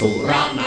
Purana.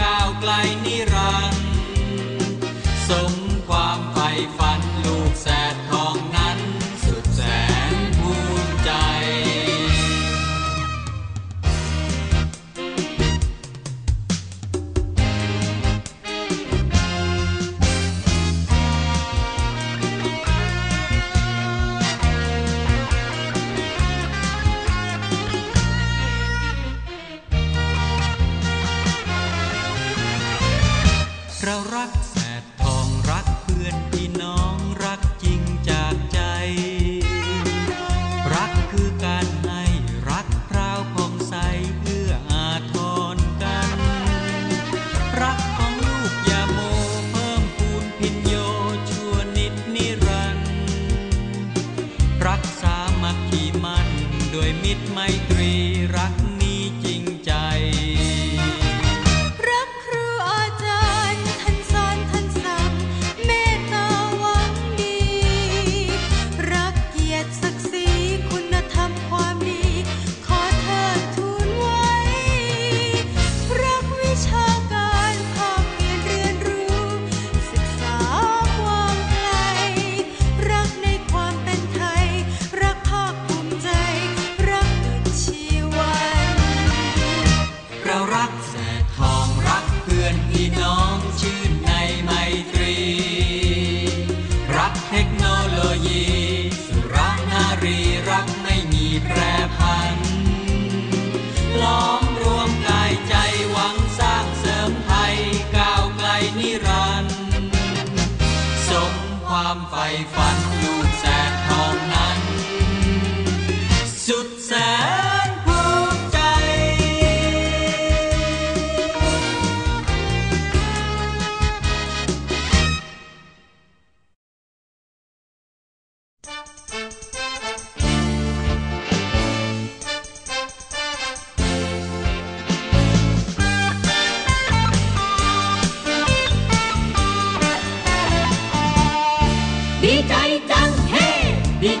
ก้าวไกลนิร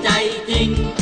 đầy tình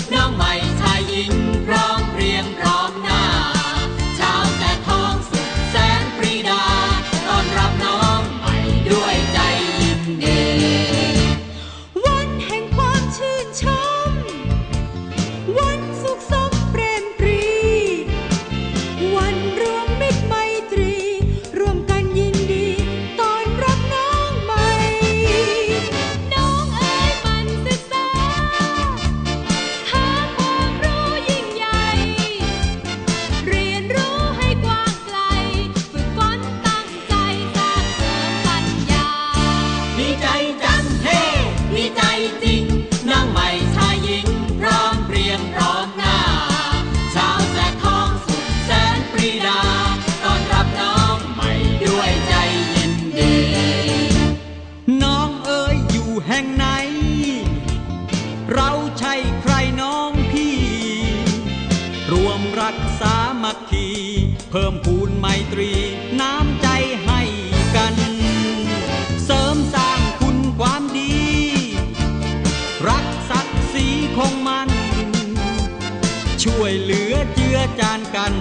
เจือจานกัน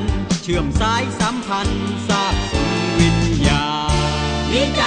เชื่อมสายสัมพันธ์สร้างวิญญาณดีใจ